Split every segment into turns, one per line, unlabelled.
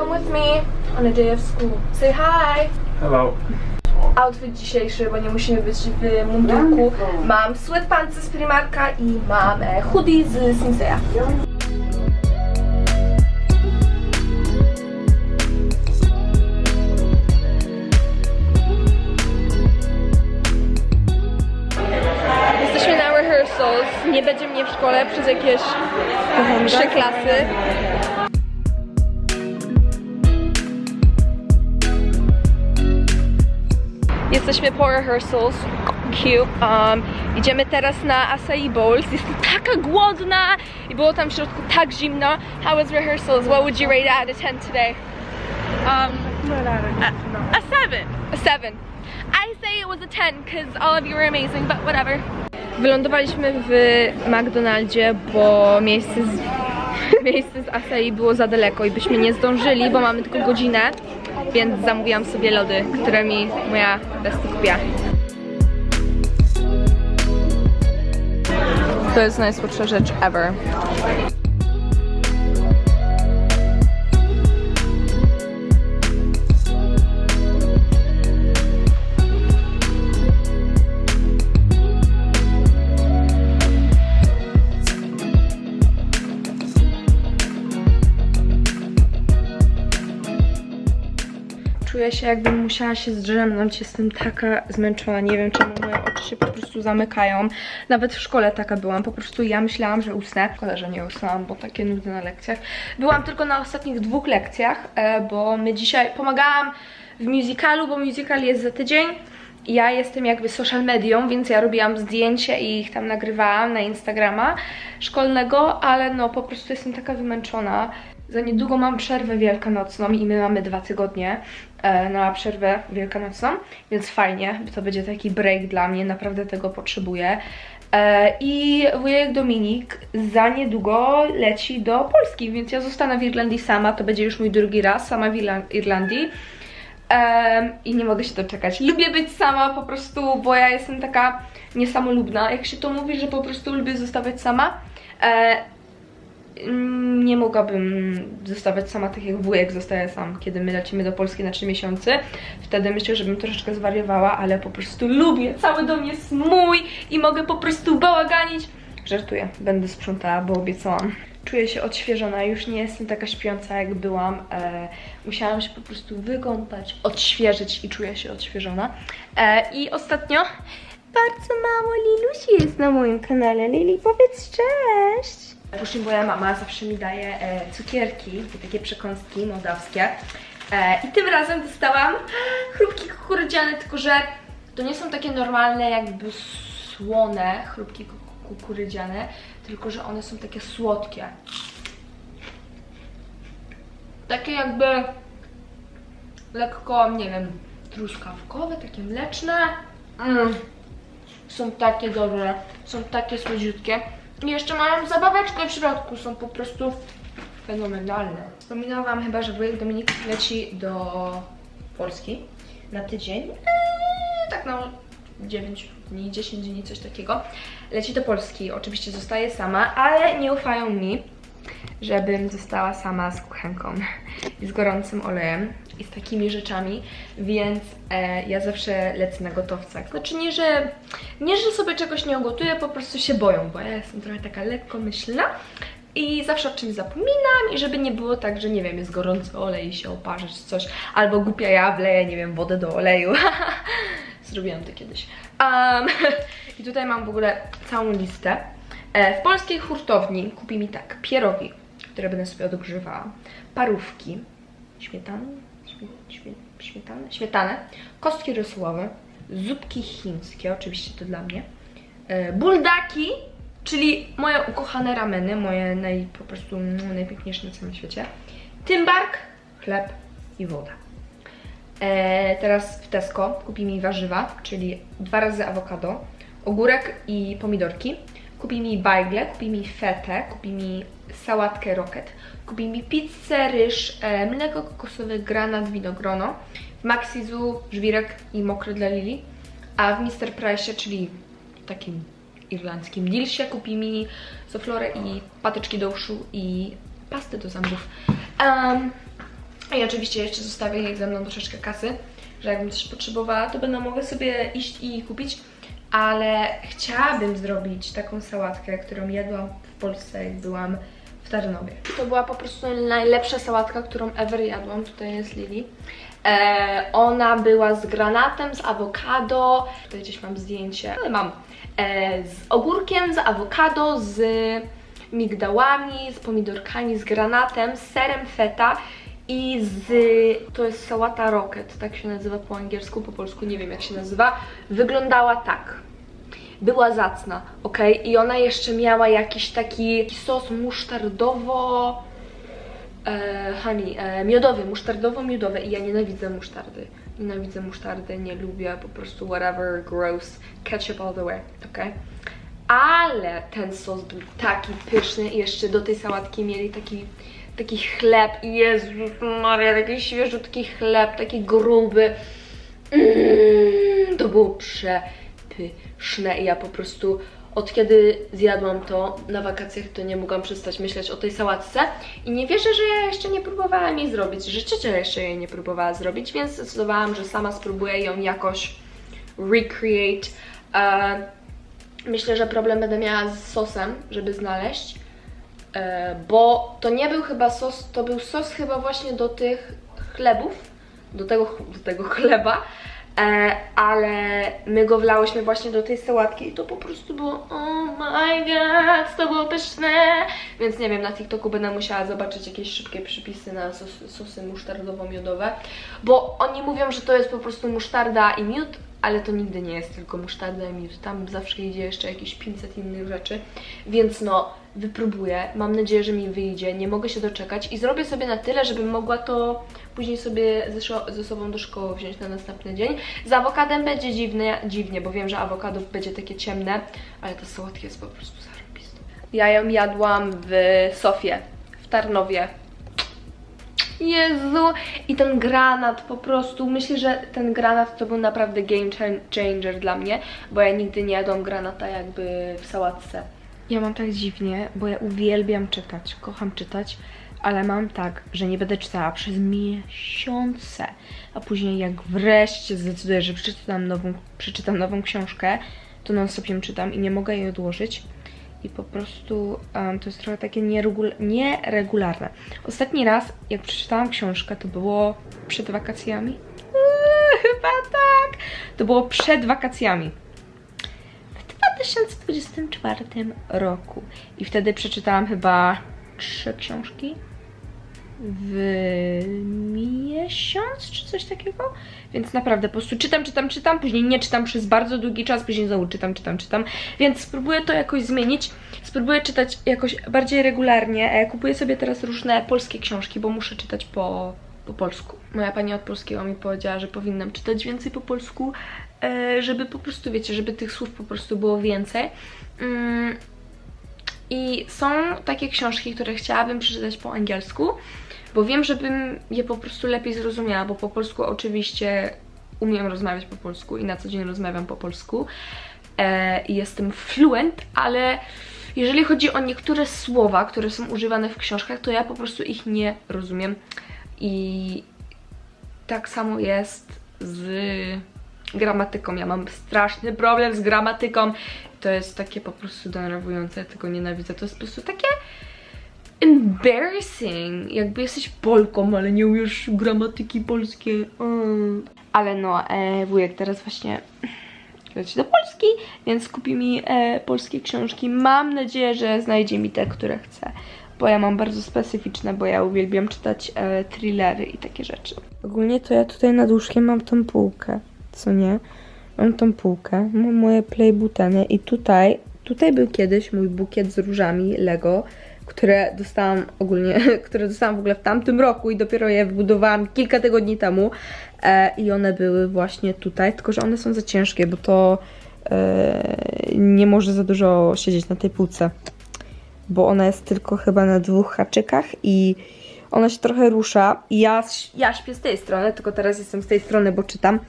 come with me on a day of school. Say hi!
Hello.
Outfit dzisiejszy, bo nie musimy być w mundurku. Mam sweatpantsy z Primarka i mam e, hoodie z Sinseya. Jesteśmy na rehearsals. Nie będzie mnie w szkole przez jakieś trzy klasy. Jesteśmy po rehearsals. Cute. Um, idziemy teraz na Acai Bowls. Jestem taka głodna i było tam w środku tak zimno. How was rehearsals? What would you rate out of 10 today?
Um, a, a seven.
A 7. I say it was a 10 because all of you were amazing, but whatever. Wylądowaliśmy w McDonaldzie, bo miejsce z, miejsce z Acai było za daleko i byśmy nie zdążyli, bo mamy tylko godzinę, więc zamówiłam sobie lody, które mi moja bestia kupiła. To jest najsłodsza rzecz ever. Się jakbym musiała się zdrzemnąć, jestem taka zmęczona, nie wiem czemu moje oczy się po prostu zamykają. Nawet w szkole taka byłam, po prostu ja myślałam, że usnę. Szkoda, że nie usnęłam, bo takie nudy na lekcjach. Byłam tylko na ostatnich dwóch lekcjach, e, bo my dzisiaj pomagałam w musicalu, bo musical jest za tydzień. Ja jestem jakby social medią, więc ja robiłam zdjęcia i ich tam nagrywałam na Instagrama szkolnego, ale no po prostu jestem taka wymęczona. Za niedługo mam przerwę wielkanocną i my mamy dwa tygodnie na przerwę wielkanocną, więc fajnie, to będzie taki break dla mnie, naprawdę tego potrzebuję. E, I wujek Dominik za niedługo leci do Polski, więc ja zostanę w Irlandii sama, to będzie już mój drugi raz sama w Irla- Irlandii. I nie mogę się doczekać. Lubię być sama po prostu, bo ja jestem taka niesamolubna. Jak się to mówi, że po prostu lubię zostawać sama. Mm, nie mogłabym zostawać sama tak jak wujek zostaje sam, kiedy my lecimy do Polski na 3 miesiące. Wtedy myślę, że bym troszeczkę zwariowała, ale po prostu lubię. Cały dom jest mój i mogę po prostu bałaganić. Żartuję, będę sprzątała, bo obiecałam. Czuję się odświeżona, już nie jestem taka śpiąca jak byłam. E, musiałam się po prostu wykąpać, odświeżyć i czuję się odświeżona. E, I ostatnio bardzo mało Lilusi jest na moim kanale. Lili, powiedz cześć! Później moja mama zawsze mi daje e, cukierki, takie przekąski mołdawskie. E, I tym razem dostałam chrupki kukurydziane, tylko że to nie są takie normalne, jakby słone chrupki kuku- kukurydziane, tylko że one są takie słodkie. Takie jakby lekko, nie wiem, truskawkowe, takie mleczne. Mm. Są takie dobre, są takie słodziutkie. I jeszcze mają zabaweczkę w środku, są po prostu fenomenalne. Wspominałam wam chyba, że wujek Dominik leci do Polski na tydzień. Eee, tak na 9 dni, 10 dni, coś takiego. Leci do Polski, oczywiście zostaje sama, ale nie ufają mi, żebym została sama z kuchenką i z gorącym olejem i z takimi rzeczami, więc e, ja zawsze lecę na gotowcach. Znaczy nie, że nie, że sobie czegoś nie ugotuję, po prostu się boją, bo ja jestem trochę taka lekkomyślna i zawsze o czymś zapominam i żeby nie było tak, że nie wiem, jest gorący olej i się oparzy czy coś, albo głupia ja wleję, nie wiem, wodę do oleju. Zrobiłam to kiedyś. Um, I tutaj mam w ogóle całą listę. E, w polskiej hurtowni kupi mi tak pierogi, które będę sobie odgrzewała, parówki, śmietany, śmie, śmie, śmietanę, kostki rosołowe, zupki chińskie, oczywiście to dla mnie, e, buldaki, czyli moje ukochane rameny, moje naj, po prostu mm, najpiękniejsze na całym świecie, tymbark, chleb i woda. E, teraz w Tesco kupi mi warzywa, czyli dwa razy awokado, ogórek i pomidorki. Kupi mi bajgle, kupi mi fetę, kupi mi sałatkę rocket, kupi mi pizzę, ryż, e, mleko kokosowe, granat, winogrono. Maxizu żwirek i mokry dla Lili. A w Mr. Price, czyli takim irlandzkim dilsie, kupi mi soflorę i patyczki do uszu i pasty do zębów. Em, I oczywiście jeszcze zostawię jej ze mną troszeczkę kasy, że jakbym coś potrzebowała, to będę mogła sobie iść i kupić. Ale chciałabym zrobić taką sałatkę, którą jadłam w Polsce, jak byłam To była po prostu najlepsza sałatka, którą ever jadłam. Tutaj jest Lili. E, ona była z granatem, z awokado. Tutaj gdzieś mam zdjęcie, ale mam. E, z ogórkiem, z awokado, z migdałami, z pomidorkami, z granatem, z serem feta i z... to jest sałata rocket, tak się nazywa po angielsku, po polsku nie wiem jak się nazywa. Wyglądała tak. Była zacna, ok? I ona jeszcze miała jakiś taki sos musztardowo... E, honey, e, miodowy, musztardowo-miodowy i ja nienawidzę musztardy. Nienawidzę musztardy, nie lubię, po prostu whatever, gross, ketchup all the way, ok? Ale ten sos był taki pyszny i jeszcze do tej sałatki mieli taki, taki chleb, Jezus Maria, taki świeżutki chleb, taki gruby. Mm, to było przepyszne i ja po prostu od kiedy zjadłam to na wakacjach, to nie mogłam przestać myśleć o tej sałatce i nie wierzę, że ja jeszcze nie próbowałam jej zrobić, że ciocia jeszcze jej nie próbowała zrobić, więc zdecydowałam, że sama spróbuję ją jakoś recreate. E, myślę, że problem będę miała z sosem, żeby znaleźć, e, bo to nie był chyba sos, to był sos chyba właśnie do tych chlebów, do tego, do tego chleba, ale my go wlałyśmy właśnie do tej sałatki i to po prostu było oh my god, to było pyszne, więc nie wiem, na TikToku będę musiała zobaczyć jakieś szybkie przypisy na sos, sosy musztardowo-miodowe, bo oni mówią, że to jest po prostu musztarda i miód, ale to nigdy nie jest tylko musztarda i miód, tam zawsze idzie jeszcze jakieś 500 innych rzeczy, więc no, wypróbuję, mam nadzieję, że mi wyjdzie, nie mogę się doczekać i zrobię sobie na tyle, żebym mogła to później sobie ze, ze sobą do szkoły wziąć na następny dzień. Z awokadem będzie dziwne, dziwnie, bo wiem, że awokado będzie takie ciemne, ale ta sałatka jest po prostu zarobista. Ja ją jadłam w Sofie, w Tarnowie. Jezu! I ten granat po prostu, myślę, że ten granat to był naprawdę game chan- changer dla mnie, bo ja nigdy nie jadłam granata jakby w sałatce. Ja mam tak dziwnie, bo ja uwielbiam czytać, kocham czytać, ale mam tak, że nie będę czytała przez miesiące, a później jak wreszcie zdecyduję, że przeczytam nową, przeczytam nową książkę, to non stop ją czytam i nie mogę jej odłożyć. I po prostu em, to jest trochę takie nieregul- nieregularne. Ostatni raz, jak przeczytałam książkę, to było przed wakacjami. Eee, chyba tak. To było przed wakacjami. W 2024 roku. I wtedy przeczytałam chyba trzy książki w miesiąc, czy coś takiego. Więc naprawdę po prostu czytam, czytam, czytam, później nie czytam przez bardzo długi czas, później znowu czytam, czytam, czytam. Więc spróbuję to jakoś zmienić. Spróbuję czytać jakoś bardziej regularnie. E, Kupuję sobie teraz różne polskie książki, bo muszę czytać po, po polsku. Moja pani od polskiego mi powiedziała, że powinnam czytać więcej po polsku, e, żeby po prostu, wiecie, żeby tych słów po prostu było więcej. Mm, i są takie książki, które chciałabym przeczytać po angielsku, bo wiem, żebym je po prostu lepiej zrozumiała, bo po polsku oczywiście umiem rozmawiać po polsku i na co dzień rozmawiam po polsku e, i jestem fluent, ale jeżeli chodzi o niektóre słowa, które są używane w książkach, to ja po prostu ich nie rozumiem i tak samo jest z gramatyką. Ja mam straszny problem z gramatyką. To jest takie po prostu denerwujące, ja tego nienawidzę. To jest po prostu takie embarrassing. Jakby jesteś Polką, ale nie umiesz gramatyki polskiej. Mm. Ale no, e, wujek teraz właśnie leci do Polski, więc kupi mi e, polskie książki. Mam nadzieję, że znajdzie mi te, które chcę. Bo ja mam bardzo specyficzne, bo ja uwielbiam czytać e, thrillery i takie rzeczy. Ogólnie to ja tutaj nad łóżkiem mam tą półkę, co nie? Mam tą półkę, mam moje playbuteny i tutaj, tutaj był kiedyś mój bukiet z różami Lego, które dostałam ogólnie, które dostałam w ogóle w tamtym roku i dopiero je wybudowałam kilka tygodni temu e, i one były właśnie tutaj, tylko że one są za ciężkie, bo to e, nie może za dużo siedzieć na tej półce, bo ona jest tylko chyba na dwóch haczykach i ona się trochę rusza ja, ja śpię z tej strony, tylko teraz jestem z tej strony, bo czytam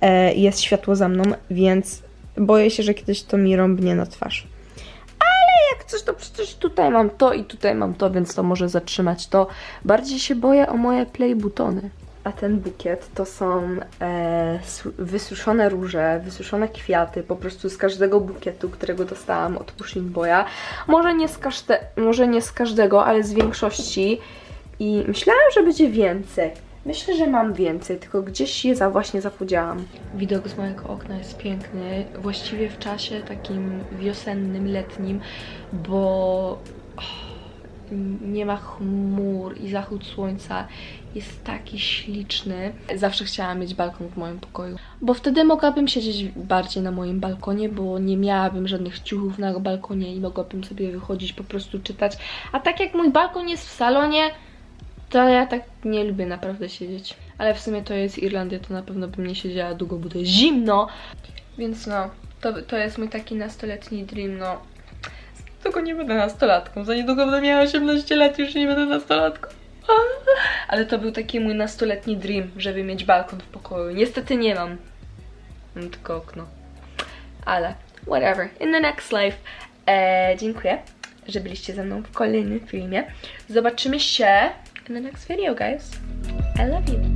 e, jest światło za mną, więc boję się, że kiedyś to mi rąbnie na twarz. Ale jak coś to przecież tutaj mam to i tutaj mam to, więc to może zatrzymać to. Bardziej się boję o moje play butony. A ten bukiet to są e, su- wysuszone róże, wysuszone kwiaty, po prostu z każdego bukietu, którego dostałam od Pushing Boya. Może nie z, każde, może nie z każdego, ale z większości. I myślałam, że będzie więcej. Myślę, że mam więcej, tylko gdzieś je za właśnie zapodziałam. Widok z mojego okna jest piękny, właściwie w czasie takim wiosennym, letnim, bo nie ma chmur i zachód słońca jest taki śliczny. Zawsze chciałam mieć balkon w moim pokoju, bo wtedy mogłabym siedzieć bardziej na moim balkonie, bo nie miałabym żadnych ciuchów na balkonie i mogłabym sobie wychodzić, po prostu czytać. A tak jak mój balkon jest w salonie, to ja tak nie lubię naprawdę siedzieć. Ale w sumie to jest Irlandia, to na pewno bym nie siedziała długo, bo to jest zimno. Więc no, to, to jest mój taki nastoletni dream, no. Tylko nie będę nastolatką. Za niedługo będę miała 18 lat, już nie będę nastolatką. Ale to był taki mój nastoletni dream, żeby mieć balkon w pokoju. Niestety nie mam. Mam tylko okno. Ale whatever. In the next life. Eee, dziękuję, że byliście ze mną w kolejnym filmie. Zobaczymy się in the next video, guys. I love you.